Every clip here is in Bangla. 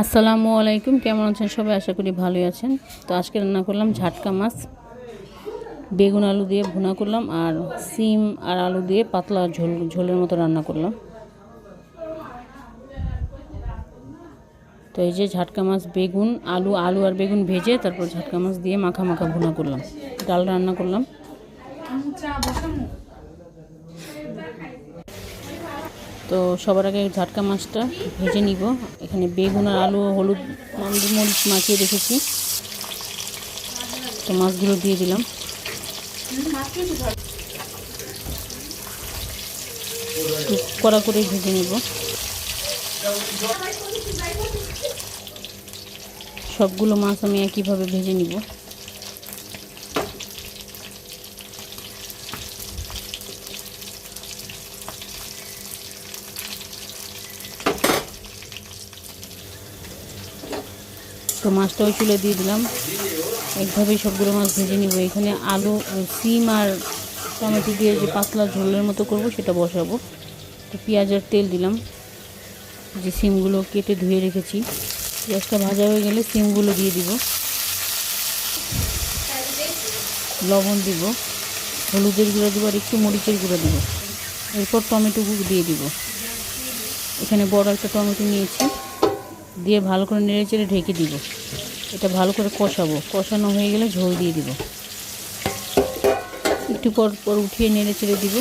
আসসালামু আলাইকুম, কেমন আছেন সবাই? আশা করি ভালোই আছেন। তো আজকে রান্না করলাম ঝাটকা মাছ, বেগুন আলু দিয়ে ভুনা করলাম আর সিম আর আলু দিয়ে পাতলা ঝোল, ঝোলের মতো রান্না করলাম। তো এই যে ঝাটকা মাছ, বেগুন, আলু আলু আর বেগুন ভেজে তারপর ঝাটকা মাছ দিয়ে মাখা মাখা ভুনা করলাম। ডাল রান্না করলাম। তো সবার আগে ঝাটকা মাছটা ভেজে নিব। এখানে বেগুন আর আলু, হলুদ মরিচ মাখিয়ে রেখেছি। তো মাছগুলো দিয়ে দিলাম। কড়া করে ভেজে নিব। সবগুলো মাছ আমি একইভাবে ভেজে নিব। তো মাছটা ওই চুলে দিয়ে দিলাম। একভাবেই সবগুলো মাছ ভেজে নিব। এখানে আলু, সিম আর টমেটো দিয়ে যে পাতলা ঝোলের মতো করব, সেটা বসাবো। তো পেঁয়াজ আর তেল দিলাম। যে সিমগুলো কেটে ধুয়ে রেখেছি। পেঁয়াজটা ভাজা হয়ে গেলে সিমগুলো দিয়ে দিব। লবণ দিব। হলুদের গুঁড়ো দিব আর একটু মরিচের গুঁড়ো দিব। এরপর টমেটো দিয়ে দিব। এখানে বড় একটা টমেটো নিয়েছি। দিয়ে ভালো করে নেড়ে চেড়ে ঢেকে দিব। এটা ভালো করে কষাবো। কষানো হয়ে গেলে ঝোল দিয়ে দিব। একটু পর পর উঠিয়ে নেড়ে চেড়ে দিব।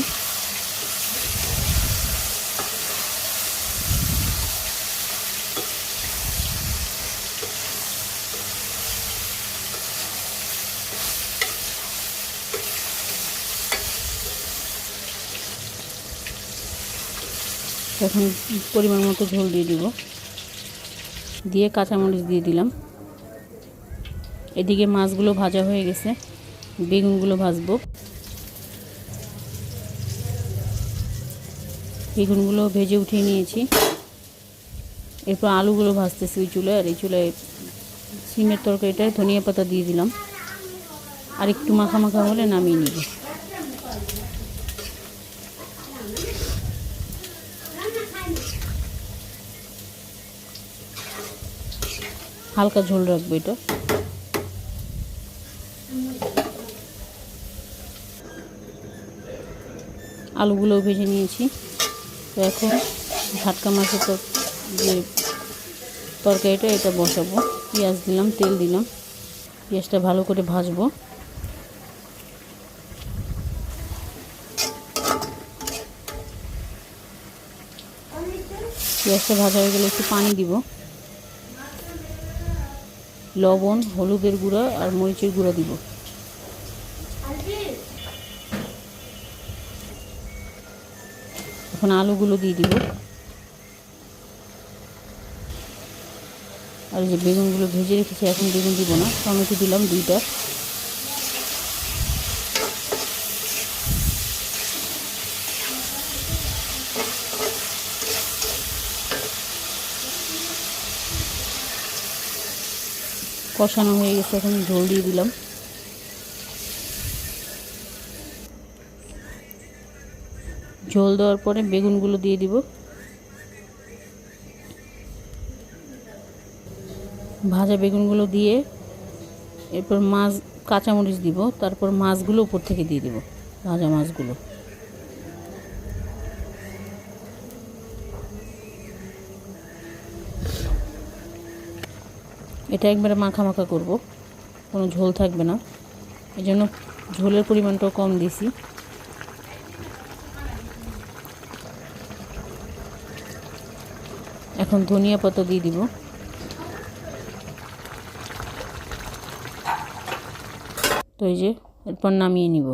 এখন পরিমাণ মতো ঝোল দিয়ে দিব। দিয়ে কাঁচামরিচ দিয়ে দিলাম। এদিকে মাছগুলো ভাজা হয়ে গেছে। বেগুনগুলো ভাজবো। বেগুনগুলো ভেজে উঠিয়ে নিয়েছি। এরপর আলুগুলো ভাজতেছি ওই চুলায়, আর এই চুলায় সিমের তরকারিটায় ধনিয়া পাতা দিয়ে দিলাম। আর একটু মাখা মাখা হলে নামিয়ে নিব। হালকা ঝোল রাখব এটা। আলুগুলোও ভেজে নিয়েছি। তো এখন ঝাটকা মাছের তো যে তরকারিটা, এটা বসাবো। পেঁয়াজ দিলাম, তেল দিলাম। পেঁয়াজটা ভালো করে ভাজবো। পেঁয়াজটা ভাজা হয়ে গেলে একটু পানি দিব। লবণ, হলুদের গুঁড়া আর মরিচের গুঁড়া দিব। এখন আলুগুলো দিয়ে দিব। আর যে বেগুনগুলো ভেজে রেখেছি, এখন বেগুন দিব না। টমেটো দিলাম দুইটা। কষানো হয়ে গেছে, এখন ঝোল দিয়ে দিলাম। ঝোল দেওয়ার পরে বেগুনগুলো দিয়ে দিব। ভাজা বেগুনগুলো দিয়ে এরপর মাছ, কাঁচামরিচ দিব, তারপর মাছগুলো উপর থেকে দিয়ে দিব, ভাজা মাছগুলো। এটা একবারে মাখা করব। কোনো ঝোল থাকবে না। এই জন্য ঝোলের পরিমাণটাও কম দিছি। এখন ধনিয়া পাতা দিয়ে দিব। তো এই যে, এরপর নামিয়ে নিব।